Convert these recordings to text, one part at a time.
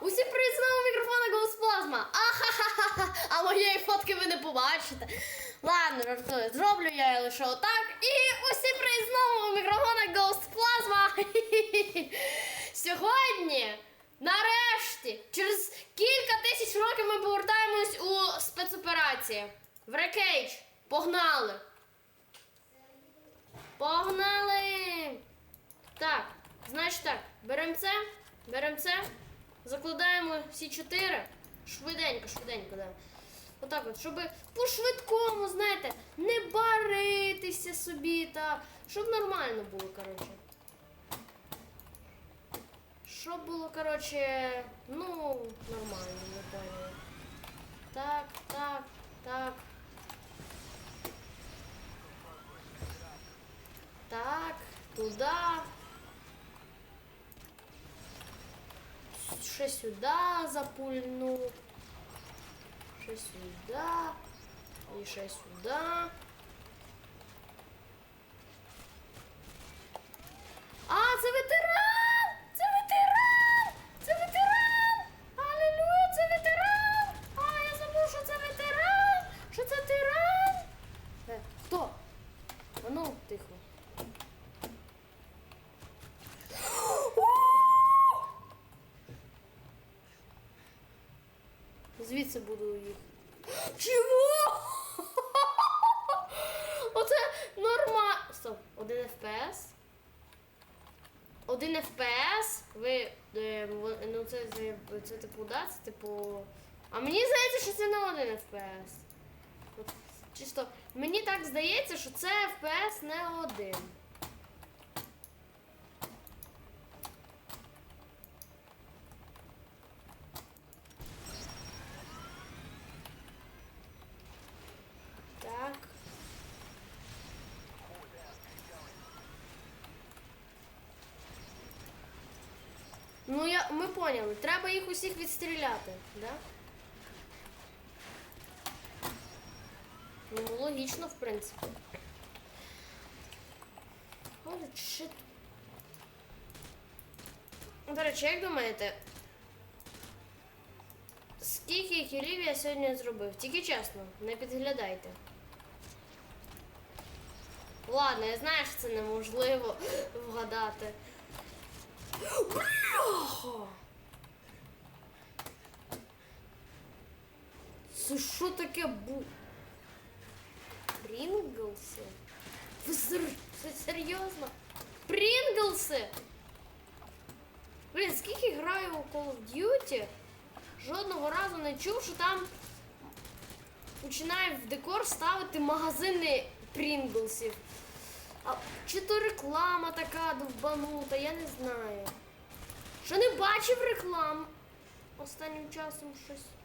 Усі привіт, з мікрофона Голос Плазма. Ахахаха. А моєї фотки ви не побачите. Ладно, жартую, зроблю я лише отак. І усі привіт мікрофона Ghost Plasma. Сьогодні, нарешті, через кілька тисяч років ми повертаємось у спецоперації. В Рекейдж. Погнали! Погнали! Так, значить так, беремо це, беремо це, закладаємо всі чотири. Швиденько, швиденько, да. Отак от, щоб по-швидкому, знаєте, не баритися собі та щоб нормально було, коротше. Щоб було, коротше, ну, нормально, не поняли. Так, так, так. Так, туда. Ще сюда запульну. Ще сюда. І ще сюда. А, це ветеран! Це ветеран! Це ветеран! Алілуя, це ветеран! А, я забув, що це ветеран! Що це тиран! Е, хто? А ну, тихо. Звідси буду їх. Чого? Оце норма. Стоп, один FPS. Один FPS. Ви. е, ну це, це, це типу, да, це типу. А мені здається, що це не один FPS. Чисто, мені так здається, що це FPS не один. Так. Ну, я, ми поняли. Треба їх усіх відстріляти, да? Ну, логічно, в принципі. Holy shit. До речі, як думаєте, скільки кілів я сьогодні зробив? Тільки чесно, не підглядайте. Ладно, я знаю, що це неможливо вгадати. Це що таке бу? Прінглси? Ви сер... Серйозно? Прінглси? Блін, скільки граю у Call of Duty, жодного разу не чув, що там починає в декор ставити магазини Прінглсів. А чи то реклама така довбанута, я не знаю. Що не бачив реклам останнім часом щось.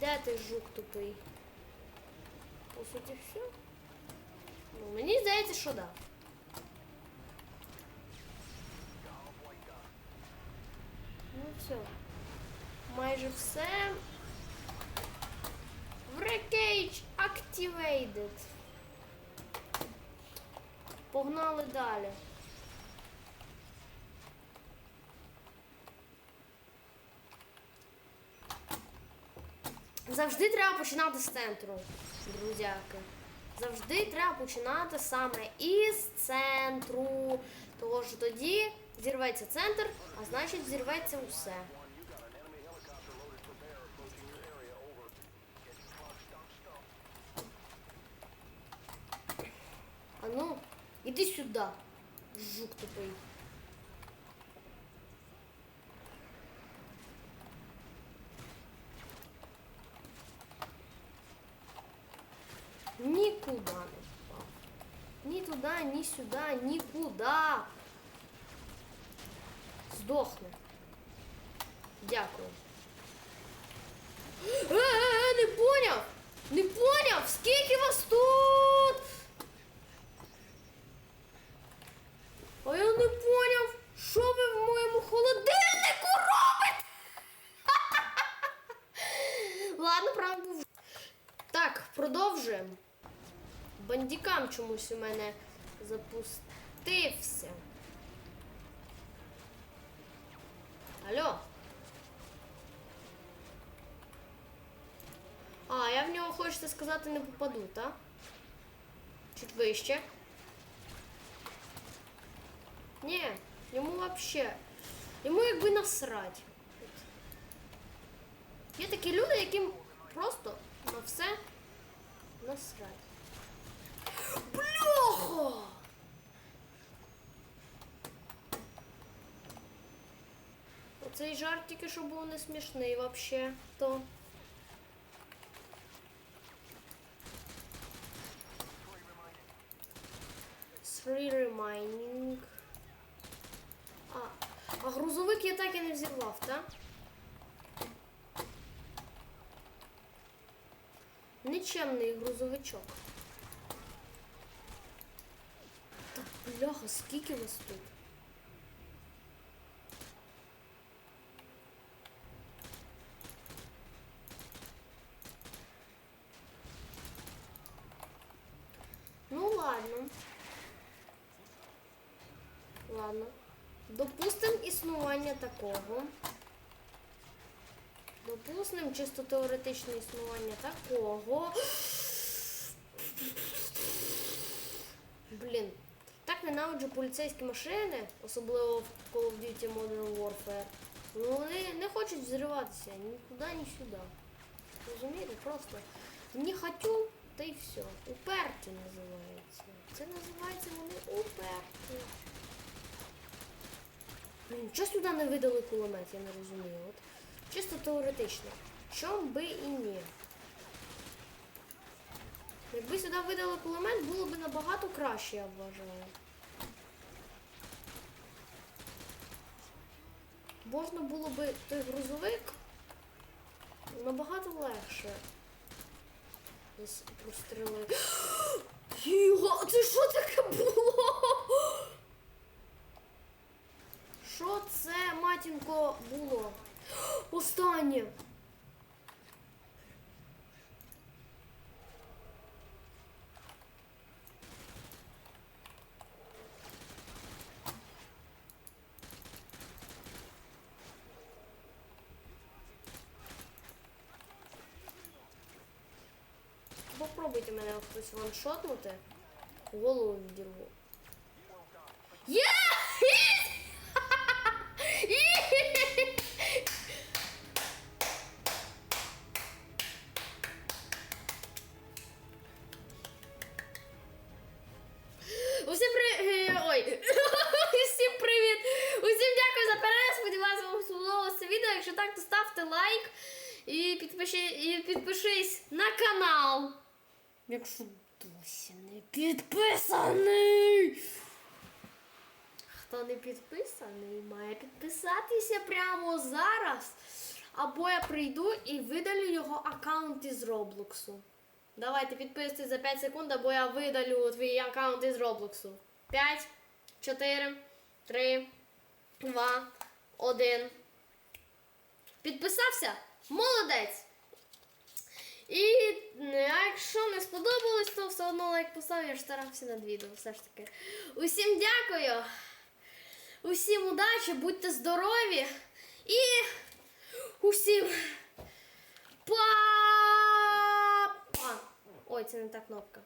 Де ти жук тупий? По суті, все. Ну, мені здається, що да. Ну все. Майже все. Wreckage activated. Погнали далі. Завжди треба починати з центру, друзяки. Завжди треба починати саме із центру. Що тоді зірветься центр, а значить зірветься усе. А ну, іди сюди, жук тупий. Ні ни сюда, сюди, нікуди. Здохне. Дякую. Е, е, е, не поняв! Не поняв! Скільки вас тут? А я не поняв, що ви в моєму холодильнику робите? Ладно, правда. Так, чомусь у мене запустився. Алло. А, я в нього хочете сказати не попаду, так? Чуть вище. Ні, йому вообще. Йому якби насрать. Є такі люди, яким просто на все насрать. Бляха! Оцей жарт тільки що був не смішний вообще, то. Three remaining. А, а грузовик я так і не взірвав, так? Нічемний грузовичок. Так, бляха, скільки вас тут? Ну ладно. Ладно. Допустим існування такого. Допустим чисто теоретичне існування такого. Блін. Ненавиджу поліцейські машини, особливо в Call of Duty Modern Warfare. Ну вони не хочуть взриватися нікуди, ні сюди. Розумієте? Просто не хочу, та й все. Уперті називається. Це називається вони уперті. Чого сюди не видали кулемет, я не розумію. От чисто теоретично. Чом би і ні. Якби сюди видали кулемет, було б набагато краще, я вважаю. Можна було би той грузовик набагато легше. Прострелити. Його, це що таке було? Що це, матінко, було? Останнє. Попробуйте мене хтось ваншотнути. Голову відірву. Є! Усім привіт! Ой! Усім привіт! Усім дякую за перегляд. Сподіваюся, вам сподобалося це відео. Якщо так, то ставте лайк і, підпиши, і підпишись на канал. Якщо досі не підписаний. Хто не підписаний, має підписатися прямо зараз. Або я прийду і видалю його аккаунт із Роблоксу. Давайте підписуйтесь за 5 секунд, або я видалю твій аккаунт із Роблоксу. 5, 4, 3, 2, 1. Підписався? Молодець! І е, якщо не одно лайк я ж старався над відео, все ж таки. Усім дякую! Усім удачі, будьте здорові і усім па! Ой, це не та кнопка.